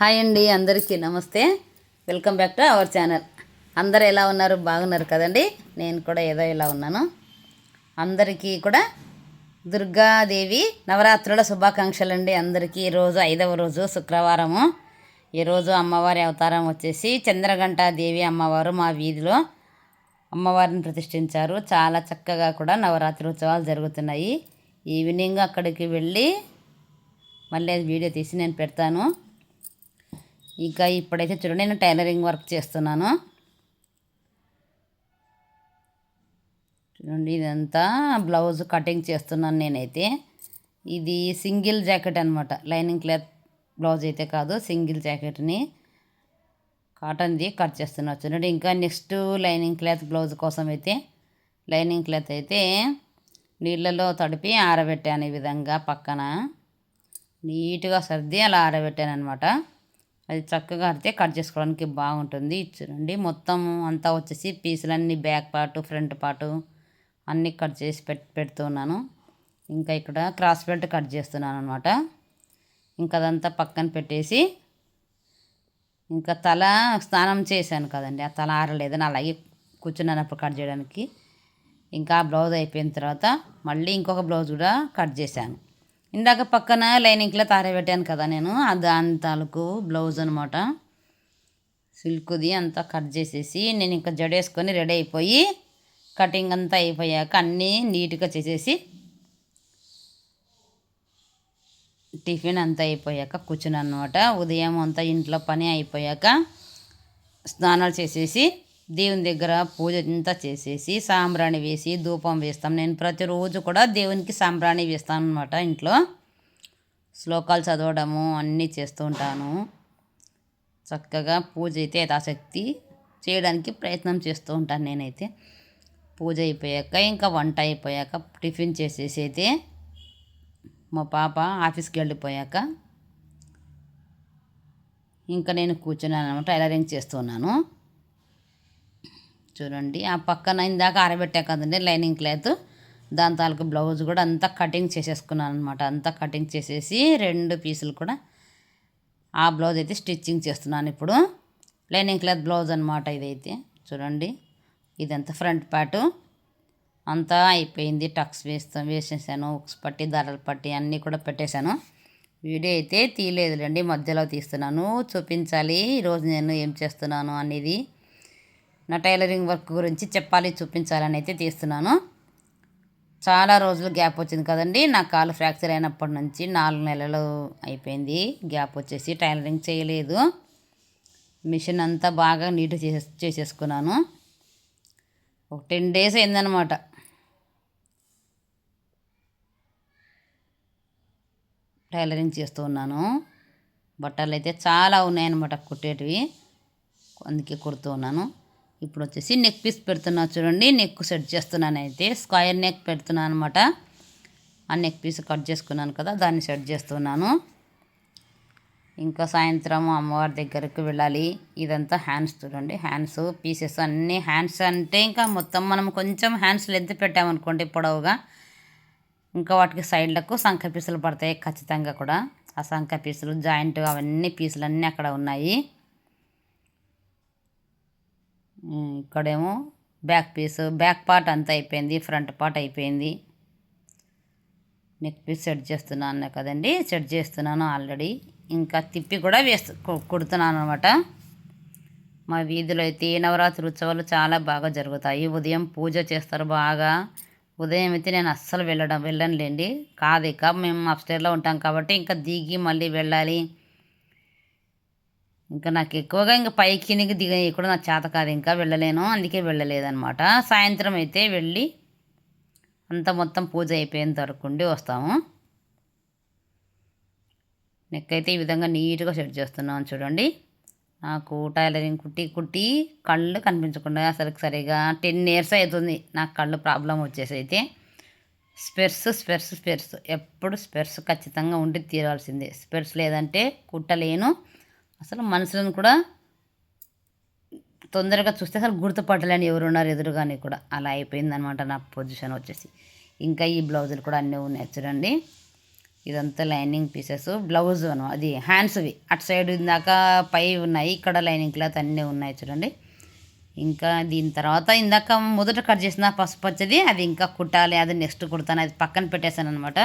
Hi అండి అందరికీ నమస్తే. Welcome back to our channel. అందరు ఎలా ఉన్నారు? బాగున్నారు కదండి? నేను కూడా ఏదో ఇలా ఉన్నాను. అందరికీ కూడా దుర్గాదేవి నవరాత్రుల శుభాకాంక్షలు అండి అందరికీ ఈరోజు ఐదవ రోజు శుక్రవారము. ఈరోజు అమ్మవారి అవతారం వచ్చేసి చంద్రగంట దేవి అమ్మవారు మా వీధిలో అమ్మవారిని ప్రతిష్ఠించారు. చాలా చక్కగా కూడా నవరాత్రి ఉత్సవాలు జరుగుతున్నాయి. ఈవినింగ్ అక్కడికి వెళ్ళి మళ్ళీ అది వీడియో తీసి నేను పెడతాను. ఇంకా ఇప్పుడైతే చూడండి నేను టైలరింగ్ వర్క్ చేస్తున్నాను. చూడండి ఇదంతా బ్లౌజ్ కటింగ్ చేస్తున్నాను నేనైతే. ఇది సింగిల్ జాకెట్ అనమాట లైనింగ్ క్లాత్ బ్లౌజ్ అయితే కాదు సింగిల్ జాకెట్ని కాటన్ది కట్ చేస్తున్నా చూడండి ఇంకా నెక్స్ట్ లైనింగ్ క్లాత్ బ్లౌజ్ కోసం అయితే లైనింగ్ క్లాత్ అయితే నీళ్ళలో తడిపి ఆరబెట్టాను ఈ విధంగా పక్కన. నీట్గా సర్ది అలా ఆరబెట్టాను అనమాట అది చక్కగా అడితే కట్ చేసుకోవడానికి బాగుంటుంది. ఇది చూడండి మొత్తం అంతా వచ్చేసి పీసులన్నీ బ్యాక్ పార్ట్ ఫ్రంట్ పార్ట్ అన్నీ కట్ చేసి పెట్ పెడుతున్నాను. ఇంకా ఇక్కడ క్రాస్ బెల్ట్ కట్ చేస్తున్నాను అనమాట ఇంకా అదంతా పక్కన పెట్టేసి ఇంకా తల స్నానం చేశాను కదండి. ఆ తల ఆరలేదని అలాగే కూర్చున్నాను అప్పుడు కట్ చేయడానికి. ఇంకా ఆ బ్లౌజ్ అయిపోయిన తర్వాత మళ్ళీ ఇంకొక బ్లౌజ్ కూడా కట్ చేశాను. ఇందాక పక్కన లైనింగ్లో తారబెట్టాను కదా నేను. అది దాని తాలూకు బ్లౌజ్ అనమాట సిల్క్ది అంతా కట్ చేసేసి నేను ఇంకా జడేసుకొని రెడీ అయిపోయి కటింగ్ అంతా అయిపోయాక అన్నీ నీట్గా చేసేసి టిఫిన్ అంతా అయిపోయాక కూర్చున్నాను అనమాట ఉదయం అంతా ఇంట్లో పని అయిపోయాక స్నానాలు చేసేసి దేవుని దగ్గర పూజ అంతా చేసేసి సాంబ్రాణి వేసి ధూపం వేస్తాం. నేను ప్రతిరోజు కూడా దేవునికి సాంబ్రాణి వేస్తాను అనమాట ఇంట్లో. శ్లోకాలు చదవడము అన్నీ చేస్తూ ఉంటాను. చక్కగా పూజ అయితే యథాశక్తి చేయడానికి ప్రయత్నం చేస్తూ ఉంటాను నేనైతే. పూజ అయిపోయాక ఇంకా వంట అయిపోయాక టిఫిన్ చేసేసి అయితే మా పాప ఆఫీస్కి వెళ్ళిపోయాక ఇంకా నేను కూర్చున్నాను అనమాట టైలరింగ్ చేస్తున్నాను. చూడండి. ఆ పక్కన ఇందాక ఆరబెట్టా కదండి లైనింగ్ క్లాత్. దాని తాలూకు బ్లౌజ్ కూడా అంతా కటింగ్ చేసేసుకున్నాను అనమాట అంతా కటింగ్ చేసేసి రెండు పీసులు కూడా ఆ బ్లౌజ్ అయితే స్టిచ్చింగ్ చేస్తున్నాను ఇప్పుడు. లైనింగ్ క్లాత్ బ్లౌజ్ అనమాట ఇదైతే. చూడండి ఇదంతా ఫ్రంట్ పార్టు. అంతా అయిపోయింది. టక్స్ వేస్తాం వేసేసాను. ఉక్స్ పట్టి ధరలు పట్టి అన్నీ కూడా పెట్టేశాను. వీడియో అయితే తీయలేదులేండి మధ్యలో తీస్తున్నాను. చూపించాలి ఈరోజు నేను ఏం చేస్తున్నాను అనేది. నా టైలరింగ్ వర్క్ గురించి చెప్పాలి చూపించాలని అయితే తీస్తున్నాను. చాలా రోజులు గ్యాప్ వచ్చింది కదండి. నా కాలు ఫ్రాక్చర్ అయినప్పటి నుంచి నాలుగు నెలలు అయిపోయింది. గ్యాప్ వచ్చేసి టైలరింగ్ చేయలేదు. మిషన్ అంతా బాగా నీట్ చేసే చేసేసుకున్నాను. ఒక టెన్ డేస్ అయిందనమాట టైలరింగ్ చేస్తూ ఉన్నాను. బట్టలు అయితే చాలా ఉన్నాయన్నమాట కుట్టేటివి. అందుకే కుడుతూ ఉన్నాను. ఇప్పుడు వచ్చేసి నెక్ పీస్ పెడుతున్నా చూడండి. నెక్ సెట్ చేస్తున్నాను అయితే. స్క్వైర్ నెక్ పెడుతున్నాను అనమాట ఆ నెక్ పీస్ కట్ చేసుకున్నాను కదా దాన్ని సెట్ చేస్తున్నాను. ఇంకా సాయంత్రం అమ్మవారి దగ్గరకు వెళ్ళాలి. ఇదంతా హ్యాండ్స్ చూడండి. హ్యాండ్స్ పీసెస్ అన్నీ హ్యాండ్స్ అంటే ఇంకా మొత్తం మనం కొంచెం హ్యాండ్స్ లెంత్ పెట్టామనుకోండి పొడవుగా. ఇంకా వాటికి సైడ్లకు సంఖ పీసులు పడతాయి ఖచ్చితంగా కూడా. ఆ సంఖ పీసులు జాయింట్ అవన్నీ పీసులు అన్నీ అక్కడ ఉన్నాయి. ఇక్కడేమో బ్యాక్ పీస్ బ్యాక్ పార్ట్ అంతా అయిపోయింది ఫ్రంట్ పార్ట్ అయిపోయింది. నెక్ పీస్ సెట్ చేస్తున్నాను కదండి సెట్ చేస్తున్నాను ఆల్రెడీ. ఇంకా తిప్పి కూడా వేస్తు కుడుతున్నాను అనమాట మా వీధిలో అయితే నవరాత్రి ఉత్సవాలు చాలా బాగా జరుగుతాయి. ఉదయం పూజ చేస్తారు బాగా. ఉదయం అయితే నేను అస్సలు వెళ్ళడం వెళ్ళనులేండి. కాదు ఇక మేము అప్స్టేర్లో ఉంటాం కాబట్టి ఇంకా దిగి మళ్ళీ వెళ్ళాలి. ఇంకా నాకు ఎక్కువగా ఇంకా పైకి దిగ కూడా నాకు చేత కాదు ఇంకా వెళ్ళలేను అందుకే వెళ్ళలేదనమాట సాయంత్రం అయితే వెళ్ళి అంతా మొత్తం పూజ అయిపోయేంత వరకు ఉండి వస్తాము. నెక్ అయితే ఈ విధంగా నీట్గా సెట్ చేస్తున్నాను చూడండి. నాకు టైలరింగ్ కుట్టి కుట్టి కళ్ళు కనిపించకుండా అసలు సరిగా టెన్ ఇయర్స్ అవుతుంది. నాకు కళ్ళు ప్రాబ్లం వచ్చేసి అయితే స్పెర్స్ స్పెర్స్ స్పెర్స్. ఎప్పుడు స్పెర్స్ ఖచ్చితంగా ఉండి తీరాల్సిందే. స్పెర్స్ లేదంటే కుట్టలేను. అసలు మనుషులను కూడా తొందరగా చూస్తే అసలు గుర్తుపట్టలేని ఎవరున్నారు ఎదురుగాని కూడా. అలా అయిపోయిందనమాట నా పొజిషన్ వచ్చేసి. ఇంకా ఈ బ్లౌజులు కూడా అన్నీ ఉన్నాయి చూడండి. ఇదంతా లైనింగ్ పీసెస్. బ్లౌజ్ అను అది హ్యాండ్స్వి అటు సైడ్ ఇందాక పై ఉన్నాయి ఇక్కడ లైనింగ్ క్లాత్ అన్నీ ఉన్నాయి చూడండి. ఇంకా దీని తర్వాత ఇందాక మొదట కట్ చేసిన పసుపు పచ్చది అది ఇంకా కుట్టాలి అది నెక్స్ట్ కుడతాను అది పక్కన పెట్టేశాను అనమాట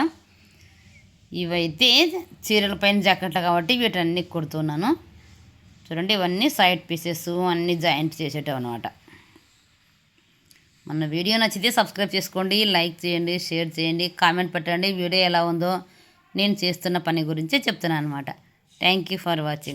ఇవైతే చీరల పైన జాకెట్లు కాబట్టి వీటన్ని కుడుతున్నాను. చూడండి ఇవన్నీ సైడ్ పీసెస్ అన్నీ జాయింట్ చేసేటం అనమాట మన వీడియో నచ్చితే సబ్స్క్రైబ్ చేసుకోండి లైక్ చేయండి షేర్ చేయండి కామెంట్ పెట్టండి. వీడియో ఎలా ఉందో నేను చేస్తున్న పని గురించే చెప్తున్నాను అనమాట థ్యాంక్ యూ ఫర్ వాచింగ్